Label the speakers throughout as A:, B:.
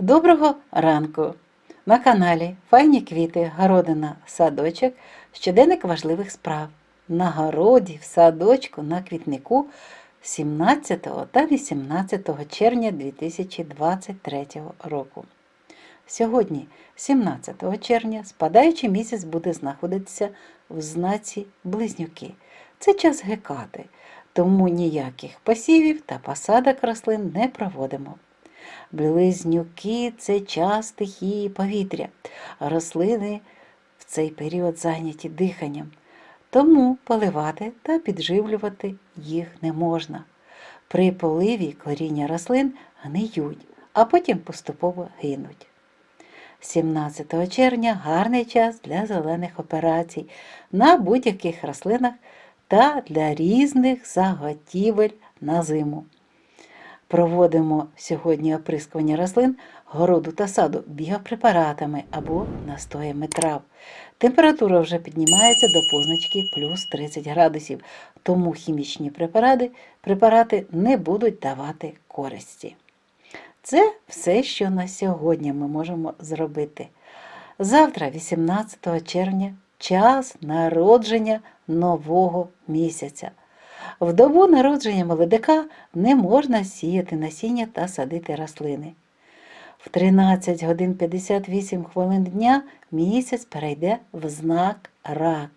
A: Доброго ранку! На каналі Файні квіти, городина, садочок, щоденник важливих справ. На городі, в садочку, на квітнику 17 та 18 червня 2023 року. Сьогодні, 17 червня, спадаючий місяць буде знаходитися в знаці Близнюки. Це час гекати, тому ніяких посівів та посадок рослин не проводимо. Близнюки це час стихії повітря, рослини в цей період зайняті диханням, тому поливати та підживлювати їх не можна. При поливі коріння рослин гниють, а потім поступово гинуть. 17 червня гарний час для зелених операцій на будь-яких рослинах та для різних заготівель на зиму. Проводимо сьогодні оприскування рослин, городу та саду біопрепаратами або настоями трав. Температура вже піднімається до позначки плюс 30 градусів, тому хімічні препарати, препарати не будуть давати користі. Це все, що на сьогодні ми можемо зробити. Завтра, 18 червня, час народження нового місяця. В добу народження молодика не можна сіяти насіння та садити рослини. В 13 годин 58 хвилин дня місяць перейде в знак рак.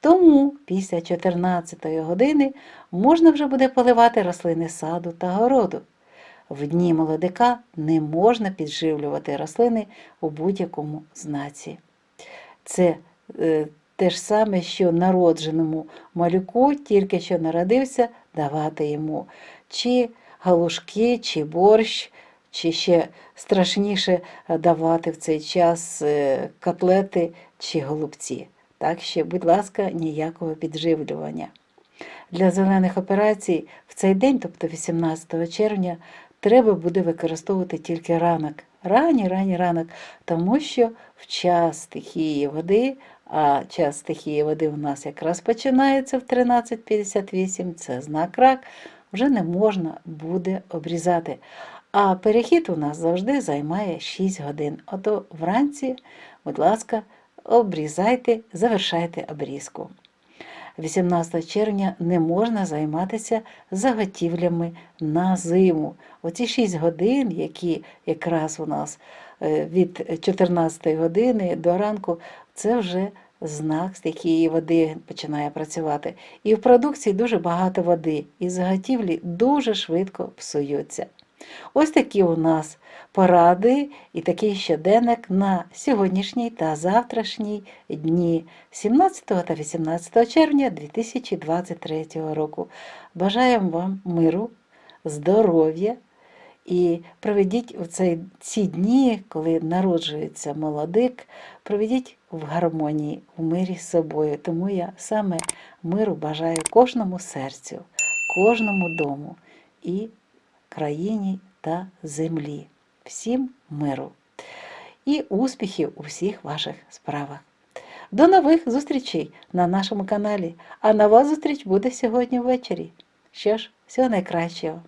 A: Тому після 14 години можна вже буде поливати рослини саду та городу. В дні молодика не можна підживлювати рослини у будь-якому знаці. Це е, те ж саме, що народженому малюку, тільки що народився, давати йому чи галушки, чи борщ, чи ще страшніше давати в цей час е, котлети чи голубці. Так що, будь ласка, ніякого підживлювання. Для зелених операцій в цей день, тобто 18 червня, треба буде використовувати тільки ранок, ранній ранній ранок, тому що в час стихії води, а час стихії води у нас якраз починається в 13.58, це знак рак, вже не можна буде обрізати. А перехід у нас завжди займає 6 годин. Ото вранці, будь ласка, обрізайте, завершайте обрізку. 18 червня не можна займатися заготівлями на зиму. Оці 6 годин, які якраз у нас е, від 14 години до ранку, це вже знак стихії води починає працювати. І в продукції дуже багато води, і заготівлі дуже швидко псуються. Ось такі у нас поради і такий щоденник на сьогоднішній та завтрашній дні 17 та 18 червня 2023 року. Бажаємо вам миру, здоров'я і проведіть у цей, ці дні, коли народжується молодик, проведіть в гармонії, в мирі з собою. Тому я саме миру бажаю кожному серцю, кожному дому. і країні та землі. Всім миру і успіхів у всіх ваших справах. До нових зустрічей на нашому каналі. А нова зустріч буде сьогодні ввечері. Що ж, всього найкращого!